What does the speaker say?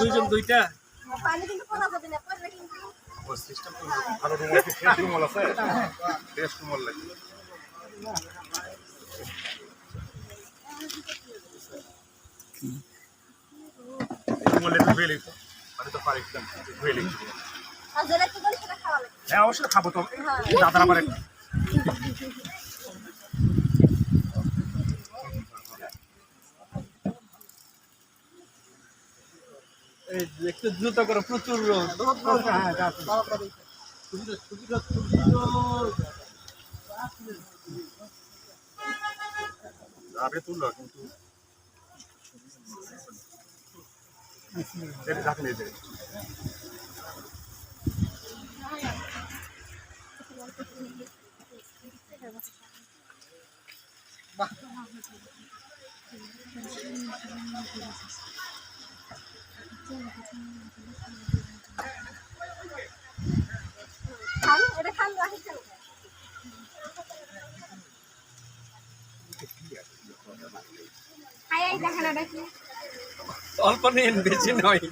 দুইজন, দুইটা? পানি সিস্টেম ভালো রুম আছে টেস্ট রুম আছে টেস্ট রুম লাগে রুম লেগে লিখো মানে তো ধুয়ে হ্যাঁ অবশ্যই খাব তো। দাদারা পারে এই যে একটু দ্রুত করো প্রচুর রোদ। হ্যাঁ যাবে তুললো কিন্তু এটা ঢাকা নিয়ে যাবে খান এটা খান অল্প নিন বেশি নয়।